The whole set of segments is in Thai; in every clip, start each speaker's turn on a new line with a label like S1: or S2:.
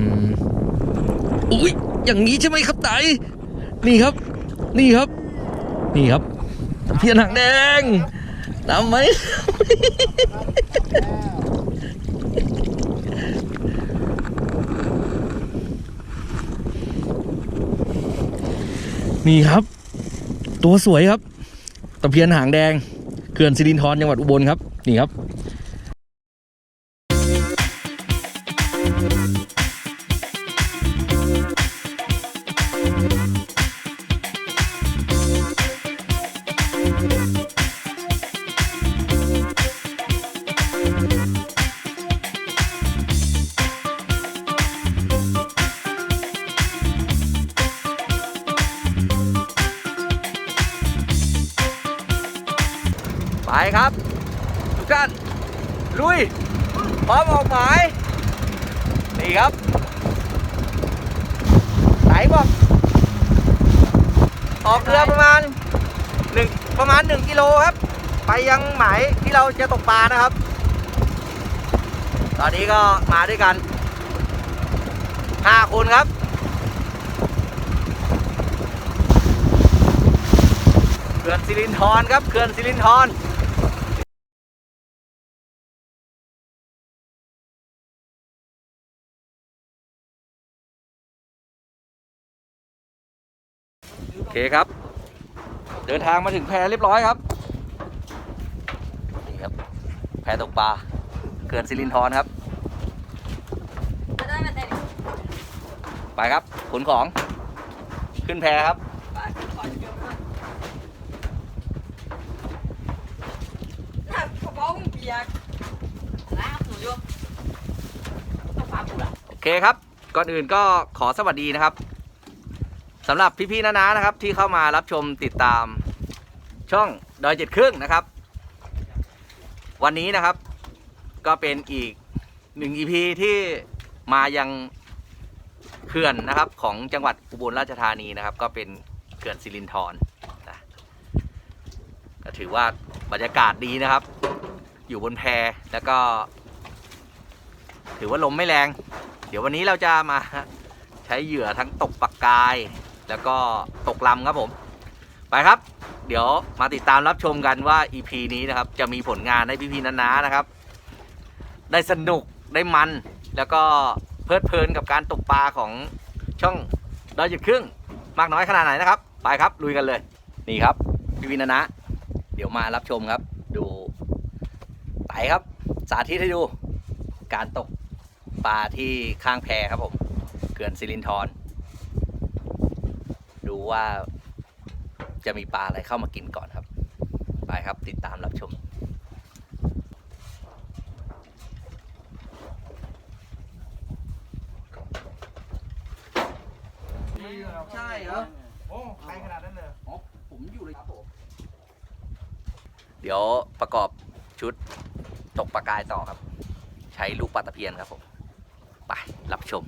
S1: อืมอุ้ยอย่างนี้ใช่ไหมครับไตนี่ครับ นี่ครับ นี่ครับตะเพียนหางแดงนำไหมนี่ครับ ตัวสวยครับ ตะเพียนหางแดงเขื่อนสิรินธรจังหวัดอุบลครับ นี่ครับ ประมาณหนึ่งกิโลครับ ไปยังหมายที่เราจะตกปลานะครับ ตอนนี้ก็มาด้วยกันห้าคนครับเขื่อนสิรินธรครับเขื่อนสิรินธรโอเคครับ เดินทางมาถึงแพเรียบร้อยครับนี่ครับ แพตกปลาเขื่อนสิรินธรครับ ไปครับขนของ ขึ้นแพครับโอเคครับ ก่อนอื่นก็ขอสวัสดีนะครับสำหรับพี่ๆนานานะครับ ที่เข้ามารับชมติดตาม ช่องดอยเจ็ดครึ่งนะครับ วันนี้นะครับก็เป็นอีกหนึ่ง EP ที่มายังเขื่อนนะครับของจังหวัดอุบลราชธานีนะครับ ก็เป็นเขื่อนสิรินธรนะก็ถือว่าบรรยากาศดีนะครับ อยู่บนแพแล้วก็ ถือว่าลมไม่แรง เดี๋ยววันนี้เราจะมาใช้เหยื่อทั้งตกปากกาย แล้วก็ตกลำครับผม ไปครับ เดี๋ยวมาติดตามรับชมกันว่า EP นี้นะครับ จะมีผลงานให้พี่ๆนานานะครับ ได้สนุกได้มัน แล้วก็เพลิดเพลินกับการตกปลาของช่องดอยหยุดครึ่งมากน้อยขนาดไหนนะครับ ไปครับลุยกันเลย นี่ครับ พี่ๆนานาเดี๋ยวมารับชมครับ ดูไตครับ สาธิตให้ดู การตกปลาที่ข้างแพครับผมเขื่อนสิรินธรดูว่า จะมีปลาอะไรเข้ามากินก่อนครับ ไปครับติดตามรับชมใช่เหรอ
S2: โอ้ใครขนาดนั้นเลย
S1: อ๋อผมอยู่เลยครับผมเดี๋ยวประกอบชุดตกปลากายต่อครับ ใช้ลูกปลาตะเพียนครับผมไปรับชม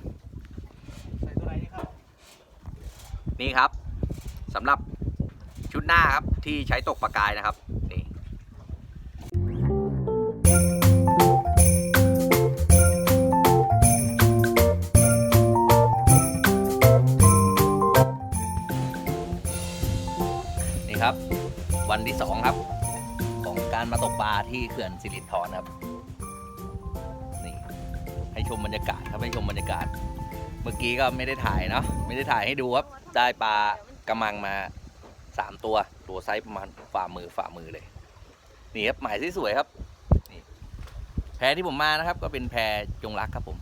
S2: ใส่ตัวไหนดีครับ
S1: นี่ครับสำหรับ ชุดหน้าครับที่ใช้ตกปลากายนะครับนี่นี่ครับ วันที่สองครับ ของการมาตกปลาที่เขื่อนสิรินธรครับนี่ให้ชมบรรยากาศครับให้ชมบรรยากาศ เมื่อกี้ก็ไม่ได้ถ่ายเนาะไม่ได้ถ่ายให้ดูครับได้ปลากระมังมา สามตัวตัวไซส์ประมาณฝ่ามือฝ่ามือเลยนี่ครับหมายสวยๆครับนี่แพที่ผมมานะครับ ก็เป็นแพจงรักครับผม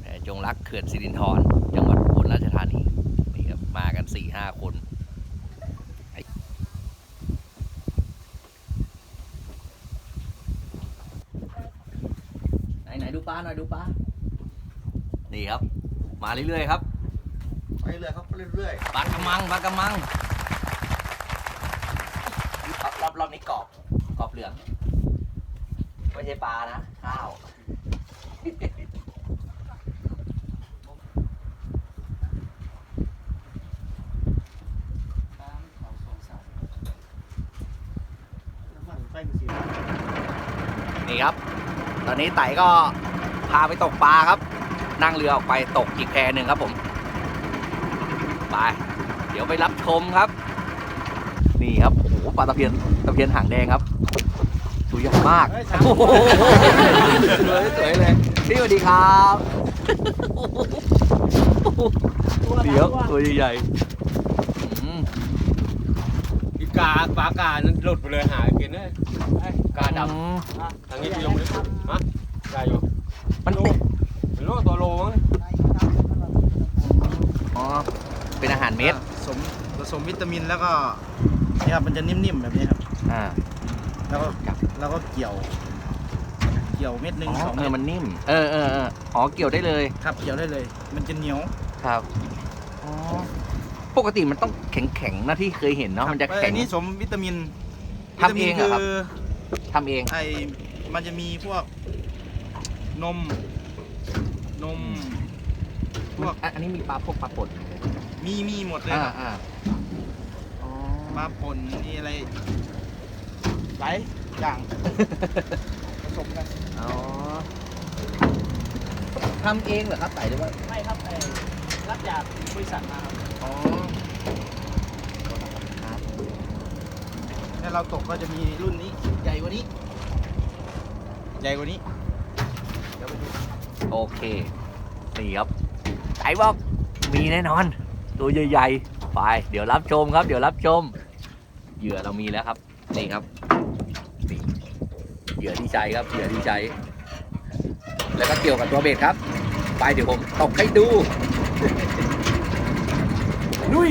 S1: แพจงรักเขื่อนสิรินธรจังหวัดอุบลราชธานีนี่ครับมากันสี่ห้าคนไหนไหนดูปลาหน่อยดูปลานี่ครับ มาเรื่อยๆครับ
S2: เรื่อยครับเรื่อย
S1: ปลากระมังปลากระมังรอบรอบรอบนี้กรอบกรอบเหลืองไม่ใช่ปลานะข้าว
S2: นี่
S1: ครับ ตอนนี้ไต่ก็พพาไปตกปลาครับ นั่งเรือออกไปตกอีกแพหนึ่งครับผม ไป เดี๋ยวไปรับชมครับ นี่ครับ โอ้โห ปลาตะเพียน ตะเพียนหางแดงครับตัวใหญ่มาก
S2: เฮ้ยสาม
S1: โอ้โหสวยสวยเลยพี่สวัสดีครับเดี๋ยวตัวใหญ่ๆอืม
S3: อีกาปลากานั้นหลุดไปเลยหากินเลยไอ้กาดำทางนี้พี่ลงเลยฮะได้อยู่
S1: มันติด
S3: เป็นโลตัวโลมั้ง
S1: อ๋อ เป็นอาหารเม็ด
S2: ผสมผสมวิตามินแล้วก็เนี่ยครับมันจะนิ่มๆแบบนี้ครับ
S1: อ่า
S2: แล้วก็แล้วก็เกี่ยว เกี่ยวเม็ดหนึ่ง
S1: อ๋อ
S2: สอง
S1: เอ
S2: เม็
S1: อ
S2: ด
S1: มันนิ่ม เออเออเอออ๋อเกี่ยวได้เลย
S2: ครับเกี่ยวได้เลย มันจะเหนียว
S1: ครับอ๋อปกติมันต้องแข็งแข็งๆนะที่เคยเห็นเนาะมันจะ
S2: ครับ
S1: แข็ง
S2: อันนี้สมวิตามิน
S1: ทำเองเหรอครับ
S2: วิตามินคือ
S1: ทำเอง
S2: ไอมันจะมีพวกนม นม พวก
S1: อันอันนี้มีปลาพวกปลาป่น
S2: มี มีหมดเลย
S1: อ่า
S2: ครับ
S1: อ่าอ๋อ
S2: ปลาป่นนี่อะไรหลายอย่างผสมกัน
S1: อ๋อทำเองเหรอครับไต่หรือว่า
S2: ไม่ครับไอรับจากบริษัทมาครับ
S1: อ๋อ
S2: แล้วเราตกก็จะมีรุ่นนี้ใหญ่กว่านี้ ใหญ่กว่านี้เดี๋ยวไปดู
S1: โอเคนี่ครับไต่บอกมีแน่นอน ตัวใหญ่ๆไปเดี๋ยวรับชมครับ เดี๋ยวรับชม เหยื่อเรามีแล้วครับ นี่ครับนี่เหยื่อที่ใช้ครับเหยื่อที่ใช้แล้วก็เกี่ยวกับตัวเบ็ดครับ ไปเดี๋ยวผมตกให้ดูนุ้ย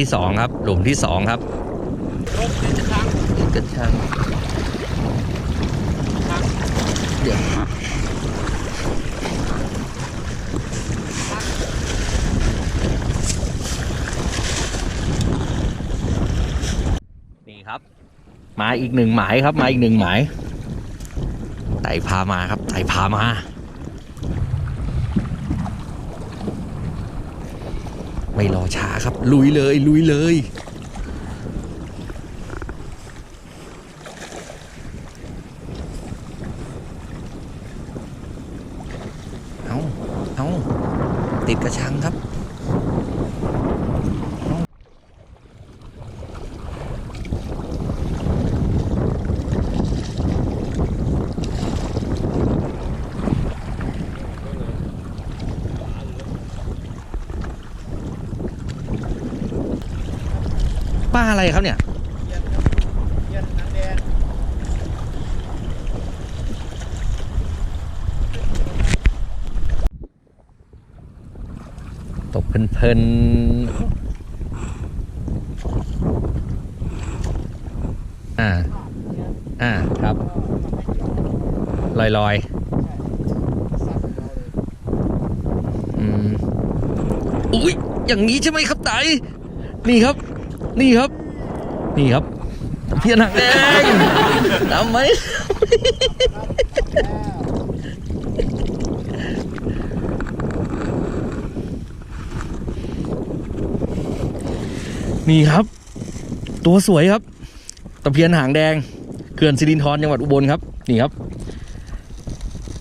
S1: ที่สองครับ หลุมที่สองครับกระชังเดี๋ยวนี่ครับ มาอีกหนึ่งหมายครับ มาอีกหนึ่งหมายไต่พามาครับไต่พามา ไม่รอช้าครับ ลุยเลย ลุยเลย เอาเอาติดกระชังครับ อะไรครับเนี่ยตกเพลินๆ อ่า อ่า ครับ ลอยลอยๆอืม อุ้ย อย่างนี้ใช่ไหมครับไตนี่ครับ นี่ครับ นี่ครับเพียนหักแดงทำไหมนี่ครับ ตัวสวยครับตะเพียนหางแดงเขื่อนสิรินธรจังหวัดอุบลครับ นี่ครับ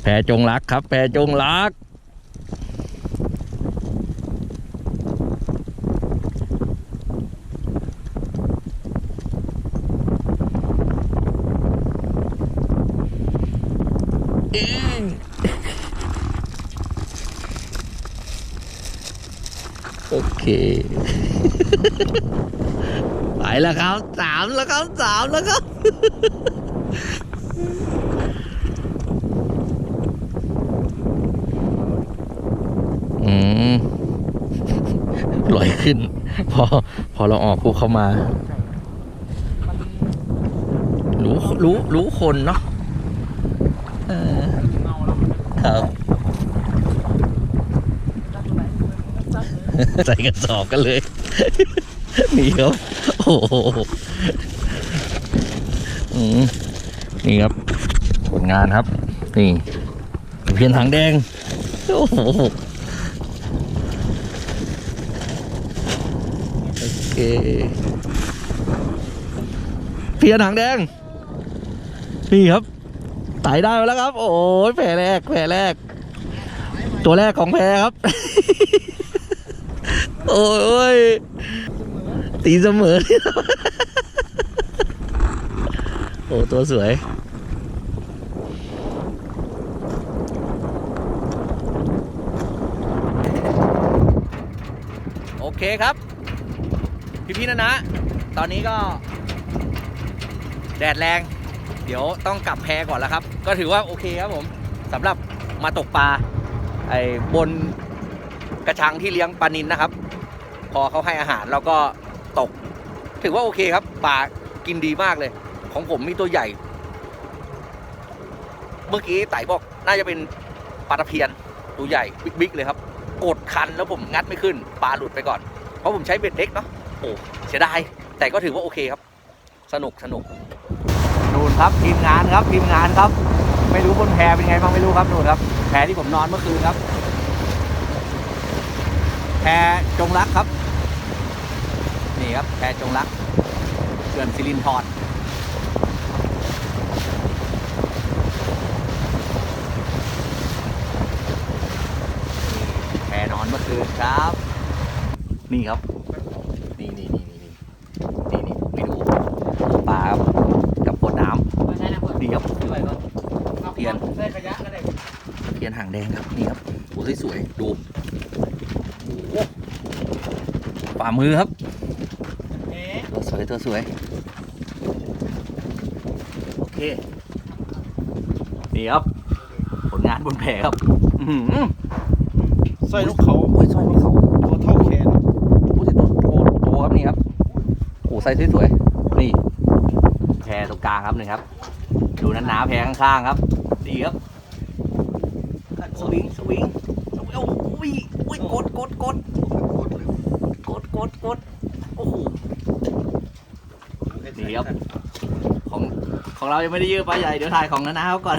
S1: แพรจงรักครับ แพรจงรัก โอ เค ไปแล้วครับสามแล้วครับสามแล้วครับอืมลอยขึ้น พอ พอเราออกพวกเข้ามา รู้ รู้ รู้คนเนาะเออครับ ใส่กระสอบกันเลยนี่ครับโอ้โหมนี่ครับ ผลงานครับ นี่เพียนหางแดง โอ้โหโอเคเพียนหางแดง นี่ครับไต่ได้มาแล้วครับ โอ้ยแผลแรกแผลแรก ตัวแรกของแพรครับ โอ้ยตีเสมอโอ้ตัวสวย โอเคครับ พี่พี่ๆนะนะ ตอนนี้ก็ แดดแรง เดี๋ยวต้องกลับแพก่อนแล้วครับ ก็ถือว่าโอเคครับผมสำหรับมาตกปลาไอ้บนกระชังที่เลี้ยงปลานินนะครับ พอเขาให้อาหารเราก็ตก ถือว่าโอเคครับปลากินดีมากเลย ของผมมีตัวใหญ่ เมื่อกี้ไต่บอกน่าจะเป็นปลาตะเพียนตัวใหญ่บิ๊กๆเลยครับกดคันแล้วผมงัดไม่ขึ้นปลาหลุดไปก่อน เพราะผมใช้เบ็ดเล็กเนาะโอ้เสียดายแต่ก็ถือว่าโอเคครับ สนุกสนุกนู่นครับทีมงานครับทีมงานครับ ไม่รู้บนแพเป็นไงบ้างไม่รู้ครับนู่นครับแพที่ผมนอนเมื่อคืนครับ แพจงรักครับ ครับแพจงรักเขื่อนสิรินทรแพนอนเมื่อคืนครับ นี่ครับ นี่นี่นี่นี่นี่นี่นี่ไปดูปลาครับกับขวดน้ำดีครับเพียนเพียนหางแดงครับนี่ครับโอ้สวยๆดูโอ้ฝ่ามือครับ
S2: เอ๊ะ
S1: ตัวสวยตัวสวย โอเค นี่ครับ ผลงานบนแผครับอื้อหือ
S2: สร้อยลูกเขา
S1: โอ้ยสร้อยนกเขา
S2: ตัวเท่าแขน
S1: พูดถึงตัวโตโตครับนี่ครับโอ้ไซส์สวยๆนี่แพรตรงกลางครับนี่ครับ ดูนั้นหนาๆแพรข้างๆครับ ดีครับสวิงสวิงสวิงโอ้ยโอ้ยกดกดกดกดกดกดโอ้โห ดีครับ ของของเรายังไม่ได้ยืมปลาใหญ่เดี๋ยวถ่ายของน้าๆเขาก่อน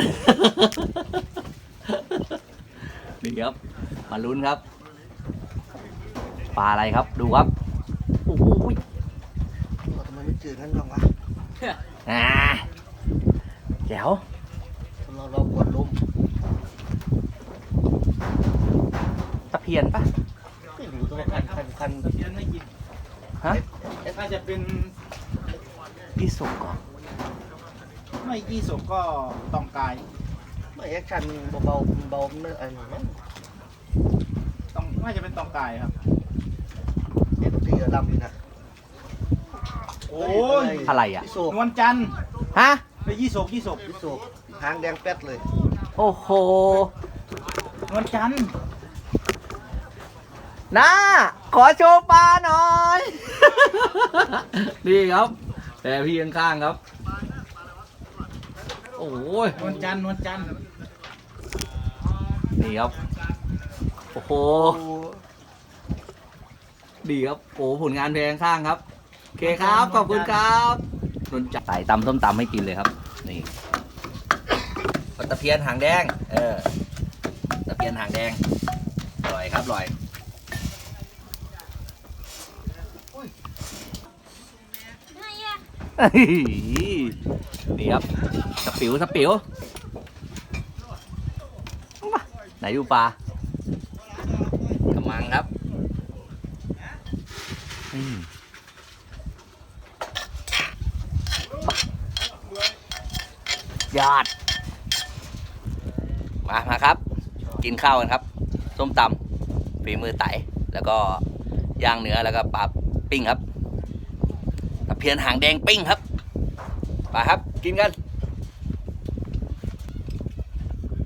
S1: นี่ครับมาลุ้นครับ ปลาอะไรครับดูครับโอ้โห
S2: ทำไมไม่จืดนั่นบ้างวะ
S1: อ่าแจ๋ว
S2: เราเราปวดลม
S1: ตะเพียนปะ
S2: ไม่รู้ตัวคันคันคันเพี้ยนไม่กิน
S1: ฮะ
S2: ถ้าจะเป็น
S1: ที่สุกก่อน
S2: ไม่ยี่สกก็ตองกาย
S4: ไม่แอคชั่นเบาๆเบาๆเนื้ออะไรมั้ง
S2: ต้องน่าจะเป็นตองกายครับ
S4: เอ็นตีดำอยู่นะ
S2: โอ้ย
S1: อะไรอะ
S4: พี่โศก
S2: นวลจันทร์
S1: ฮะ
S2: ไปยี่สกยี่สก
S4: พี่โศกหางแดงแป๊ดเลย
S1: โอ้โห
S2: นวลจันทร์
S1: น้าขอโชว์ปลาหน่อยนี่ครับ แต่พี่ข้างๆครับ โอ้ย
S2: นวลจันทร์นวลจันทร์
S1: นี่ครับ โอ้โห ดีครับ โอ้ผลงานเพลงข้างครับ โอเคครับ ขอบคุณครับนนจัดไต่ตำส้มตำให้กินเลยครับ นี่ปลาตะเพียนหางแดง เออ ตะเพียนหางแดงอร่อยครับอร่อย นี่ครับสปิวสปิวไหนดูปลากำมังครับยอด มามาครับ กินข้าวกันครับ ส้มตำฝีมือไตแล้วก็ย่างเนื้อแล้วก็ปลาปิ้งครับ เพียนหางแดงปิ้งครับไปครับ กินกัน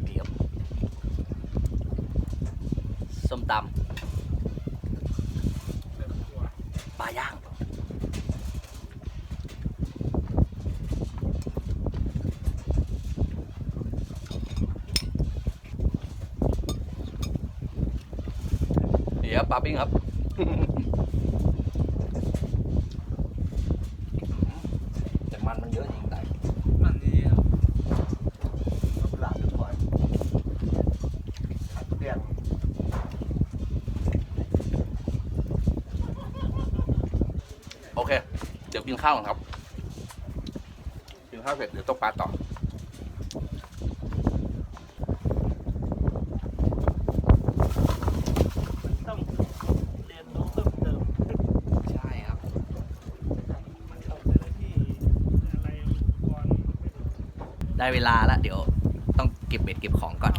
S1: เดี๋ยวส้มตำปลาย่างเดี๋ยวปลาปิ้งครับ แต่มันมันเยอะจริงไต่
S5: ข้าวก่อนครับกินข้าวเสร็จเดี๋ยวตกปลาต่อ
S2: ต้องเรียนรู้เพิ่มเติม
S1: ใช่ครับ
S2: มันตกแต่ละที่อะไรอุปกรณ์
S1: ได้เวลาแล้วเดี๋ยวต้องเก็บเบ็ดเก็บของก่อน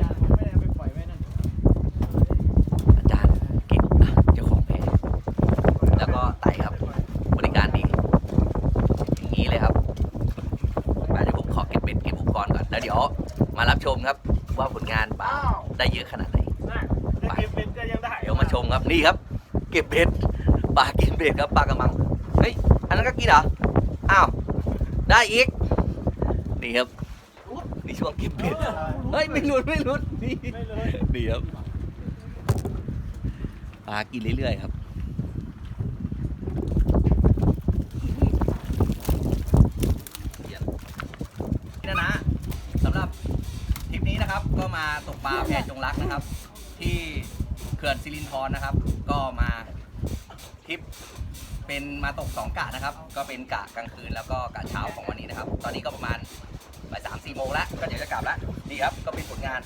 S2: ยางไม่ได้เอาไปปล่อยไว้นั่น
S1: อาจารย์กินอะเจ้าของแพแล้วก็ไต่ครับ บริการดี อย่างนี้เลยครับอะเดี๋ยวผมขอเก็บเบ็ดเก็บอุปกรณ์ก่อน แล้วเดี๋ยวมารับชมครับ ว่าผลงานปลา ได้เยอะขนาดไหน
S2: น่ะถ้าเก็บเป็นก็ยังได้
S1: เดี๋ยวมาชมครับนี่ครับ เก็บเบ็ดปลากินเบ็ดครับปลากระมังเฮ้ยอันนั้นก็กินเหรออ้าวได้อีกนี่ครับนี่ช่วงเก็บเบ็ดเฮ้ยไม่หลุดไม่หลุดนี่
S2: ไม่เลย
S1: นี่ครับปลากินเรื่อยๆครับนี่นะนะสำหรับทริปนี้นะครับ ก็มาตก ปลาแพจงรักนะครับ ที่เขื่อนสิรินธรนะครับ ก็มาทริปเป็นมาตกสองกะนะครับ ก็เป็นกะกลางคืนแล้วก็กะเช้าของวันนี้นะครับ ตอนนี้ก็ประมาณบ่ายสามสี่โมงแล้วก็เดี๋ยวจะกลับแล้วนี่ครับก็เป็นผลงาน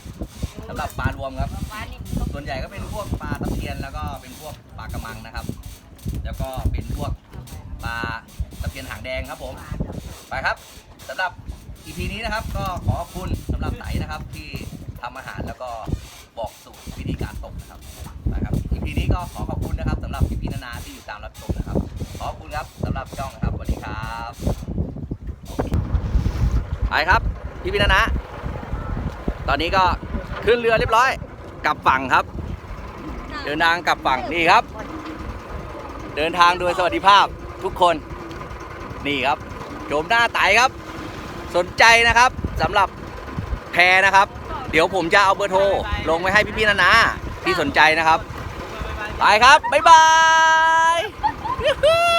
S1: สำหรับปลารวมครับ ส่วนใหญ่ก็เป็นพวกปลาตะเพียนแล้วก็เป็นพวกปลากระมังนะครับ แล้วก็เป็นพวกปลาตะเพียนหางแดงครับผมไปครับสำหรับ EP นี้นะครับก็ขอขอบคุณสำหรับไตนะครับที่ ทำอาหารแล้วก็บอกสูตรวิธีการตกนะครับนะครับ EP นี้ก็ขอขอบคุณนะครับสำหรับพี่ๆนานาที่อยู่ตามรับชมนะครับ ขอบคุณครับสำหรับช่องนะครับสวัสดีครับไปครับพี่พี่ๆนานาตอนนี้ก็ขึ้นเรือเรียบร้อย กลับฝั่งครับ เดินทางกลับฝั่งนี่ครับ เดินทางโดยสวัสดิภาพทุกคนนี่ครับโฉมหน้าไตครับ สนใจนะครับสำหรับแพนะครับ เดี๋ยวผมจะเอาเบอร์โทร ลงไว้ให้พี่ๆนานาที่สนใจนะครับ ไปครับ บ๊ายบาย